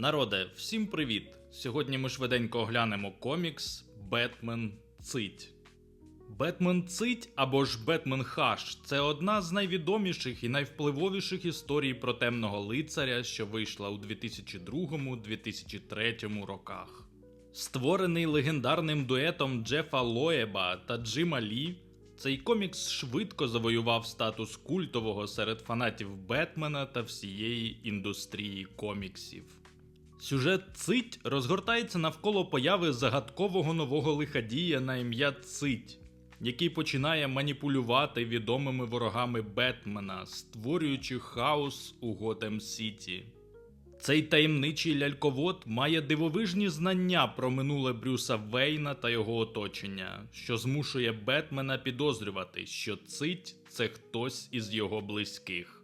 Народе, всім привіт! Сьогодні ми швиденько оглянемо комікс Бетмен Цить. Бетмен Цить або ж Бетмен Хаш це одна з найвідоміших і найвпливовіших історій про темного лицаря, що вийшла у 2002-2003 роках. Створений легендарним дуетом Джефа Лоєба та Джима Лі, цей комікс швидко завоював статус культового серед фанатів Бетмена та всієї індустрії коміксів. Сюжет Цить розгортається навколо появи загадкового нового лиходія на ім'я Цить, який починає маніпулювати відомими ворогами Бетмена, створюючи хаос у Готем Сіті. Цей таємничий ляльковод має дивовижні знання про минуле Брюса Вейна та його оточення, що змушує Бетмена підозрювати, що цить це хтось із його близьких.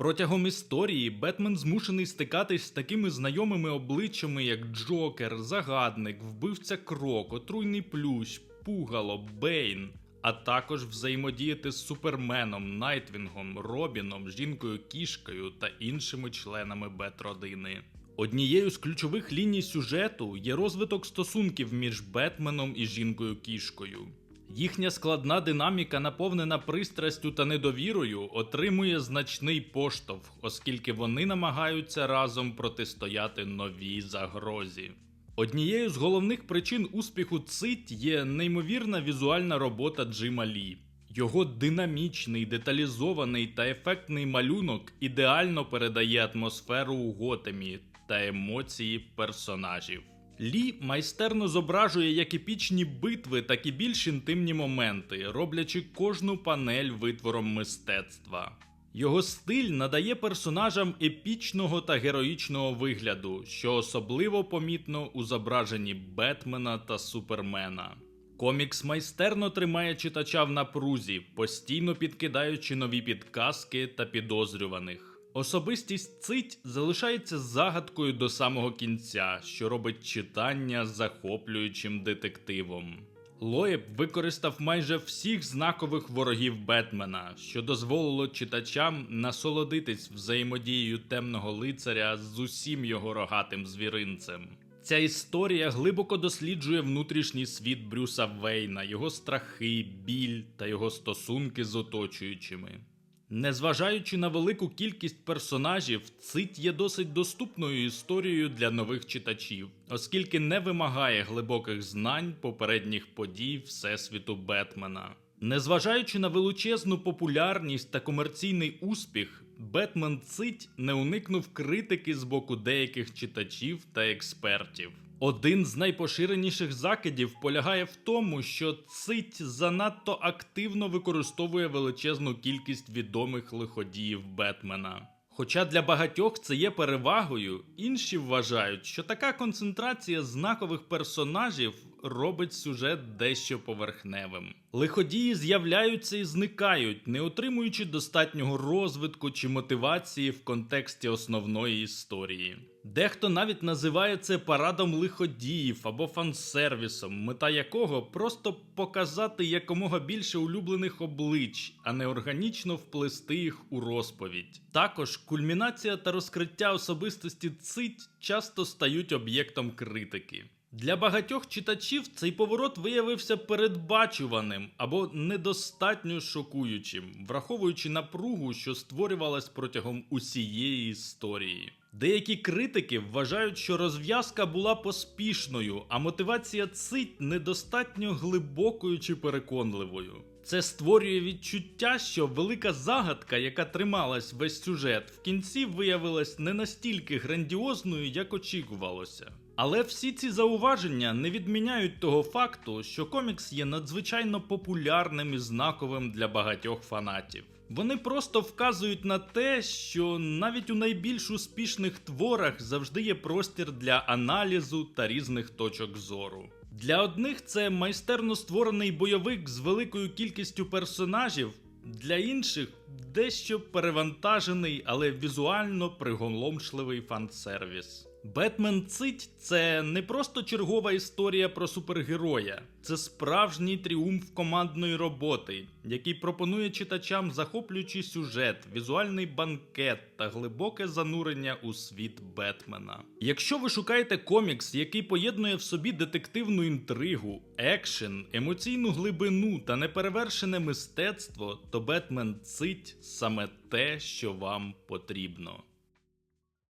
Протягом історії Бетмен змушений стикатись з такими знайомими обличчями, як Джокер, Загадник, Вбивця Крок, Отруйний Плющ, Пугало, Бейн, а також взаємодіяти з Суперменом, Найтвінгом, Робіном, жінкою кішкою та іншими членами Бет-родини. Однією з ключових ліній сюжету є розвиток стосунків між Бетменом і жінкою кішкою. Їхня складна динаміка, наповнена пристрастю та недовірою, отримує значний поштовх, оскільки вони намагаються разом протистояти новій загрозі. Однією з головних причин успіху цить є неймовірна візуальна робота Джима Лі. Його динамічний, деталізований та ефектний малюнок ідеально передає атмосферу у Готемі та емоції персонажів. Лі майстерно зображує як епічні битви, так і більш інтимні моменти, роблячи кожну панель витвором мистецтва. Його стиль надає персонажам епічного та героїчного вигляду, що особливо помітно у зображенні Бетмена та Супермена. Комікс майстерно тримає читача в напрузі, постійно підкидаючи нові підказки та підозрюваних. Особистість цить залишається загадкою до самого кінця, що робить читання захоплюючим детективом. Лоєб використав майже всіх знакових ворогів Бетмена, що дозволило читачам насолодитись взаємодією темного лицаря з усім його рогатим звіринцем. Ця історія глибоко досліджує внутрішній світ Брюса Вейна, його страхи, біль та його стосунки з оточуючими. Незважаючи на велику кількість персонажів, цить є досить доступною історією для нових читачів, оскільки не вимагає глибоких знань попередніх подій Всесвіту Бетмена. Незважаючи на величезну популярність та комерційний успіх, Бетмен Цить не уникнув критики з боку деяких читачів та експертів. Один з найпоширеніших закидів полягає в тому, що цить занадто активно використовує величезну кількість відомих лиходіїв Бетмена. Хоча для багатьох це є перевагою, інші вважають, що така концентрація знакових персонажів робить сюжет дещо поверхневим. Лиходії з'являються і зникають, не отримуючи достатнього розвитку чи мотивації в контексті основної історії. Дехто навіть називає це парадом лиходіїв або фансервісом, мета якого просто показати якомога більше улюблених облич, а не органічно вплести їх у розповідь. Також кульмінація та розкриття особистості цить часто стають об'єктом критики. Для багатьох читачів цей поворот виявився передбачуваним або недостатньо шокуючим, враховуючи напругу, що створювалась протягом усієї історії. Деякі критики вважають, що розв'язка була поспішною, а мотивація цить недостатньо глибокою чи переконливою. Це створює відчуття, що велика загадка, яка трималась весь сюжет, в кінці виявилась не настільки грандіозною, як очікувалося. Але всі ці зауваження не відміняють того факту, що комікс є надзвичайно популярним і знаковим для багатьох фанатів. Вони просто вказують на те, що навіть у найбільш успішних творах завжди є простір для аналізу та різних точок зору. Для одних це майстерно створений бойовик з великою кількістю персонажів, для інших дещо перевантажений, але візуально приголомшливий фан-сервіс. Бетмен Цить це не просто чергова історія про супергероя, це справжній тріумф командної роботи, який пропонує читачам захоплюючий сюжет, візуальний банкет та глибоке занурення у світ Бетмена. Якщо ви шукаєте комікс, який поєднує в собі детективну інтригу, екшен, емоційну глибину та неперевершене мистецтво, то Бетмен Цить саме те, що вам потрібно.